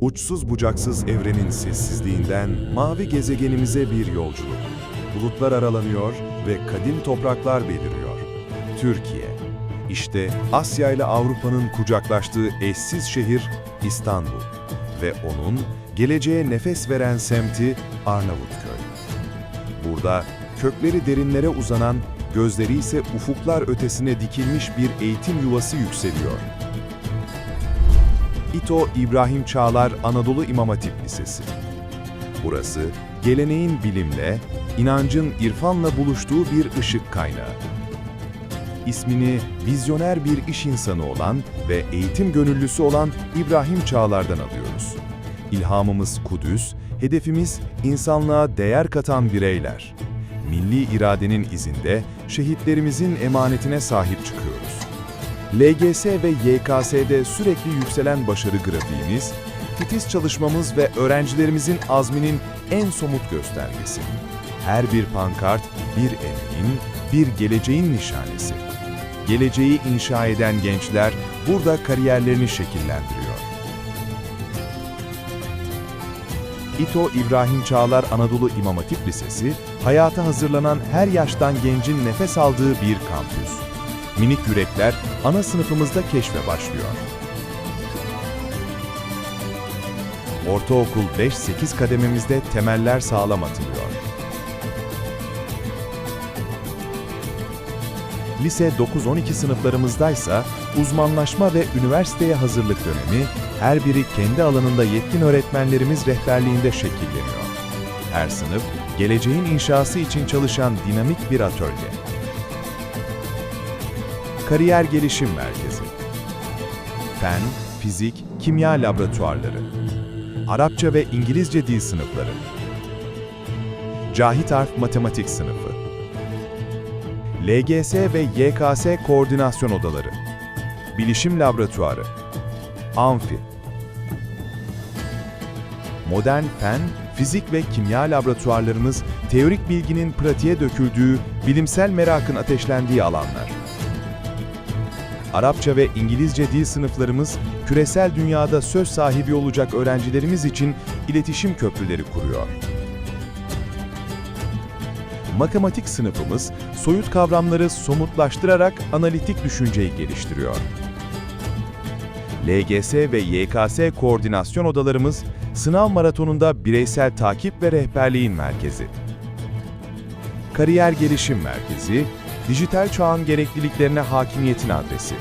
Uçsuz bucaksız evrenin sessizliğinden mavi gezegenimize bir yolculuk. Bulutlar aralanıyor ve kadim topraklar beliriyor. Türkiye. İşte Asya ile Avrupa'nın kucaklaştığı eşsiz şehir İstanbul ve onun geleceğe nefes veren semti Arnavutköy. Burada kökleri derinlere uzanan, gözleri ise ufuklar ötesine dikilmiş bir eğitim yuvası yükseliyor. İTO İbrahim Çağlar Anadolu İmam Hatip Lisesi. Burası, geleneğin bilimle, inancın irfanla buluştuğu bir ışık kaynağı. İsmini vizyoner bir iş insanı olan ve eğitim gönüllüsü olan İbrahim Çağlar'dan alıyoruz. İlhamımız Kudüs, hedefimiz insanlığa değer katan bireyler. Milli iradenin izinde şehitlerimizin emanetine sahip çıkıyoruz. LGS ve YKS'de sürekli yükselen başarı grafiğimiz, titiz çalışmamız ve öğrencilerimizin azminin en somut göstergesi. Her bir pankart bir emeğin, bir geleceğin nişanesi. Geleceği inşa eden gençler burada kariyerlerini şekillendiriyor. İTO İbrahim Çağlar Anadolu İmam Hatip Lisesi, hayata hazırlanan her yaştan gencin nefes aldığı bir kampüs. Minik yürekler ana sınıfımızda keşfe başlıyor. Ortaokul 5-8 kadememizde temeller sağlam atılıyor. Lise 9-12 sınıflarımızdaysa uzmanlaşma ve üniversiteye hazırlık dönemi her biri kendi alanında yetkin öğretmenlerimiz rehberliğinde şekilleniyor. Her sınıf geleceğin inşası için çalışan dinamik bir atölye. Kariyer Gelişim Merkezi. Fen, Fizik, Kimya Laboratuvarları. Arapça ve İngilizce dil sınıfları. Cahit Harf Matematik sınıfı. LGS ve YKS koordinasyon odaları. Bilişim Laboratuvarı. Amfi. Modern fen, fizik ve kimya laboratuvarlarımız teorik bilginin pratiğe döküldüğü, bilimsel merakın ateşlendiği alanlar. Arapça ve İngilizce dil sınıflarımız küresel dünyada söz sahibi olacak öğrencilerimiz için iletişim köprüleri kuruyor. Matematik sınıfımız soyut kavramları somutlaştırarak analitik düşünceyi geliştiriyor. LGS ve YKS koordinasyon odalarımız sınav maratonunda bireysel takip ve rehberliğin merkezi. Kariyer Gelişim Merkezi, dijital çağın gerekliliklerine hakimiyetin adresi.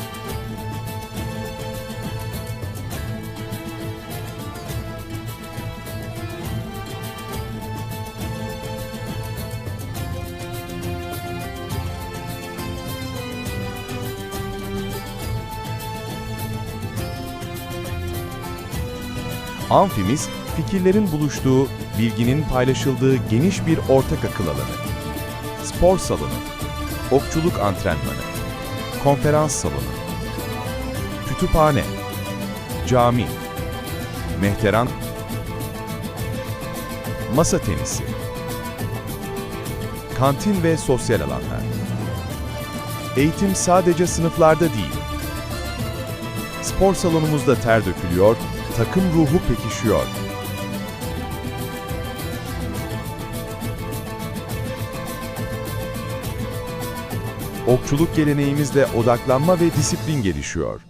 Amfimiz, fikirlerin buluştuğu, bilginin paylaşıldığı geniş bir ortak akıl alanı. Spor salonu, okçuluk antrenmanı, konferans salonu, kütüphane, cami, mehteran, masa tenisi, kantin ve sosyal alanlar. Eğitim sadece sınıflarda değil. Spor salonumuzda ter dökülüyor, takım ruhu pekişiyor. Okçuluk geleneğimizde odaklanma ve disiplin gelişiyor.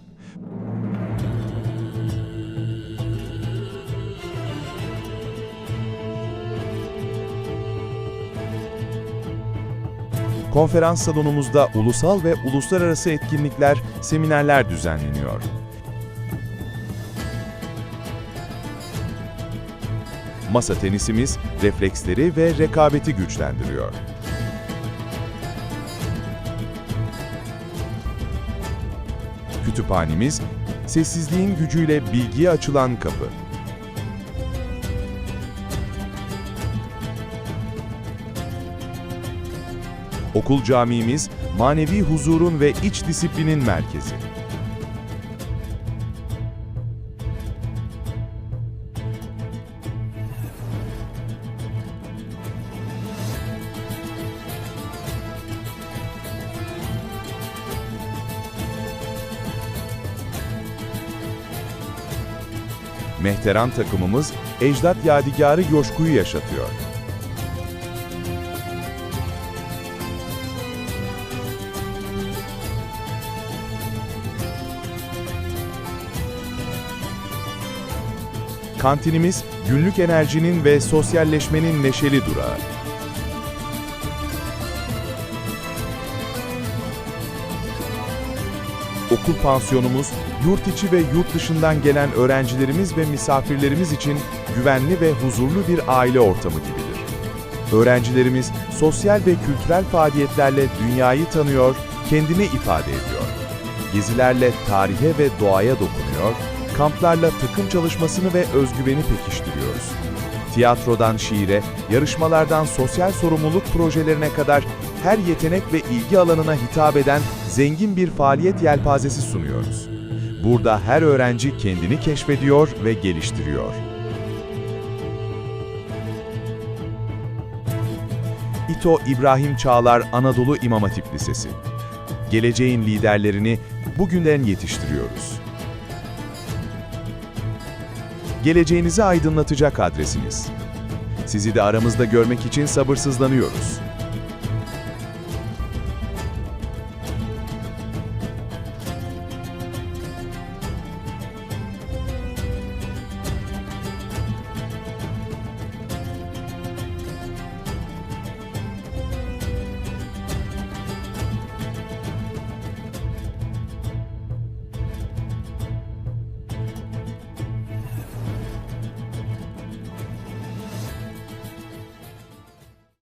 Konferans salonumuzda ulusal ve uluslararası etkinlikler, seminerler düzenleniyor. Masa tenisimiz refleksleri ve rekabeti güçlendiriyor. Kütüphanemiz, sessizliğin gücüyle bilgiye açılan kapı. Okul camimiz, manevi huzurun ve iç disiplinin merkezi. Mehteran takımımız ecdat yadigarı coşkuyu yaşatıyor. Kantinimiz günlük enerjinin ve sosyalleşmenin neşeli durağı. Okul pansiyonumuz, yurt içi ve yurt dışından gelen öğrencilerimiz ve misafirlerimiz için güvenli ve huzurlu bir aile ortamı gibidir. Öğrencilerimiz sosyal ve kültürel faaliyetlerle dünyayı tanıyor, kendini ifade ediyor. Gezilerle tarihe ve doğaya dokunuyor, kamplarla takım çalışmasını ve özgüveni pekiştiriyoruz. Tiyatrodan şiire, yarışmalardan sosyal sorumluluk projelerine kadar her yetenek ve ilgi alanına hitap eden zengin bir faaliyet yelpazesi sunuyoruz. Burada her öğrenci kendini keşfediyor ve geliştiriyor. İTO İbrahim Çağlar Anadolu İmam Hatip Lisesi. Geleceğin liderlerini bugünden yetiştiriyoruz. Geleceğinizi aydınlatacak adresiniz. Sizi de aramızda görmek için sabırsızlanıyoruz.